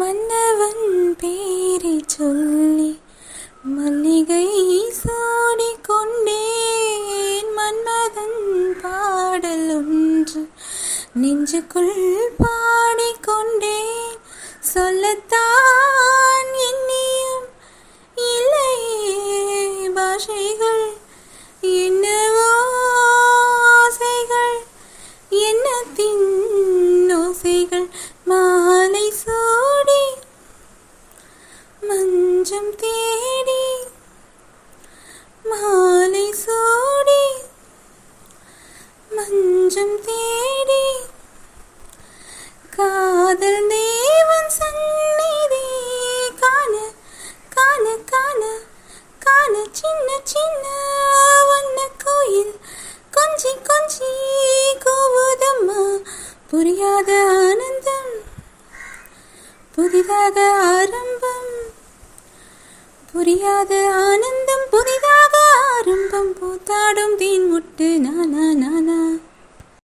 மன்னவன் பேரை சொல்லி மல்லிகை சூடிக் கொண்டேன் மன்மதன் பாடல் ஒன்று நெஞ்சுக்குள் பாடிக்கொண்டேன். சொல்லத்தான் எண்ணியும் இல்லையே பாஷைகள் என்னவோ ஆசைகள் என்னத்தின் ஓசைகள் மா சூடி கொஞ்சம் தேடி மாலை சூடி மஞ்சம் தேடி காதல் தேவன் சந்நிதி காண காண காண காண சின்ன சின்ன வண்ண கோயில். கொஞ்சி கொஞ்சி கூவுதம்மா புரியாத ஆனந்தம் புதிதாக ஆரம்பம். புரியாத. ஆனந்தம் புதிதாக ஆரம்பம். பூத்தாடும் தீன் முட்டு. நானா நானா.